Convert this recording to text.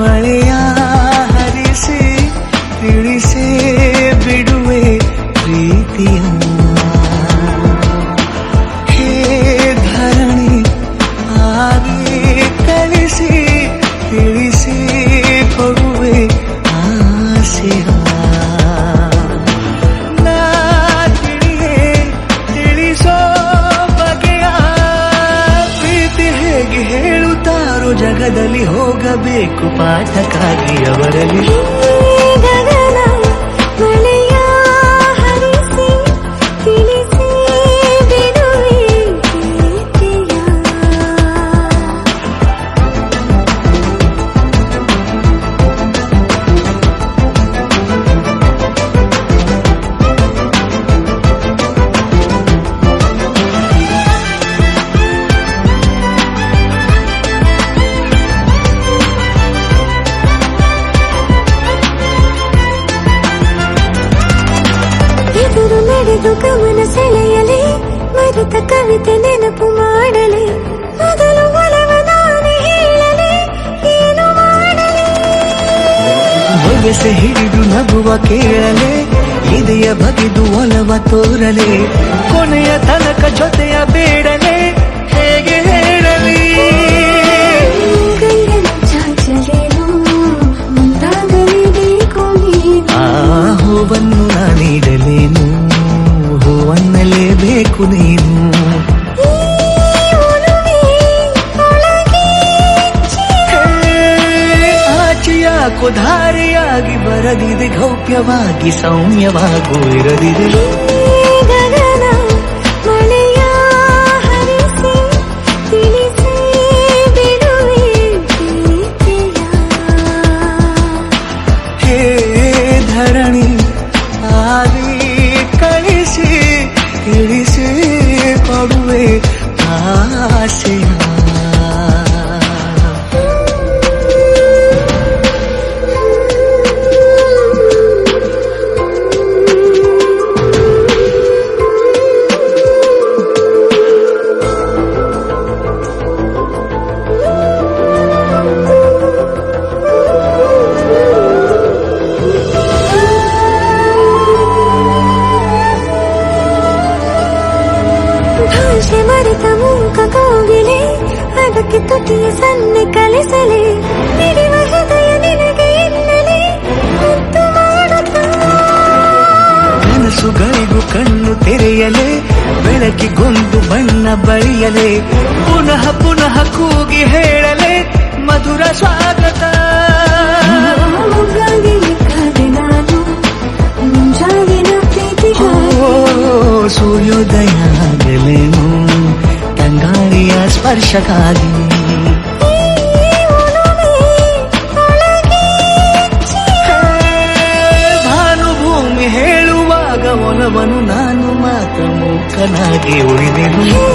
ಮಳೆಯ ಹರಿಸಿ ತಿಳಿಸೇ ಬಿಡುವೆ ಪ್ರೀತಿಯ ಹೇ ಧರಣಿ ಆಗಿ ಕಳಿಸಿ ತಿಳಿಸಿ ಕೊಡುವೆ ಆಸೆಯ ಜಗದಲ್ಲಿ ಹೋಗಬೇಕು ಪಾಠಕ್ಕಾಗಿ ಅವರಲ್ಲಿ. ಎದುರು ನಡೆದು ಗಮನ ಸೆಳೆಯಲಿ ಮರೆತ ಕವಿತೆ ನೆನಪು ಮಾಡಲಿ ಮೊದಲು ಒಲವ ನಾನೇ ಹೇಳಲಿ ಏನು ಮಾಡಲಿ ಬೊಗಸೆ ಹಿಡಿದು ನಗುವ ಕೇಳಲೆ ಇದೆಯ ಬಗೆದು ಒಲವ ತೋರಲೆ ಕೊನೆಯ ತನಕ ಜೊತೆಯ ಬೇಡಲೆ ಹೇಗೆ ಹೇಳಲಿ ಕೈಯನ್ನು ಚಾಚಲೇನು ಮುಂದಾಗಲೇಬೇಕು ನೀನು ಆ ಹೂವನ್ನು ನಾನೀಡಲೇನು ಒನ್ನಲೇಬೇಕು ನೀನು. ಆಚೆಯ ಕೊಧಾರೆಯಾಗಿ ಬರದಿದೆ ಗೌಪ್ಯವಾಗಿ ಸೌಮ್ಯವಾಗೂ ಇರದಿದೆ. 그 다시 ಅದಕ್ಕೆ ತುಟಿಯ ಸನ್ನೆ ಕಲಿಸಲಿ ಮಿಡಿವ ಹೃದಯ ನಿನಗೆ ಎನ್ನಲಿ ಮುದ್ದು ಮಾಡುತ್ತಾ ಕನಸುಗಳಿಗೂ ಕಣ್ಣು ತೆರೆಯಲೆ ಬೆಳಕಿಗೊಂದು ಬಣ್ಣ ಬಳಿಯಲೆ ಪುನಃ ಪುನಃ ಕೂಗಿ ಹೇಳಲೆ ಮಧುರ ಸ್ವಾಗತ ಮೊಗ್ಗಾಗಿ ಕಾದೆ ನಾನು ಮುಂಜಾವಿನ ಪ್ರೀತಿಗಾಗಿ ಓ ಸೂರ್ಯೋದಯ ಸ್ಪರ್ಶಕ್ಕಾಗಿ ಈ ಒಲವೇ ಒಳಗೆ ಭಾನುಭೂಮಿ ಹೇಳುವಾಗ ಒಲವನು ನಾನು ಮಾತ್ರ ಮೂಕನಾಗಿ ಉಳಿದೆನು ಹೇ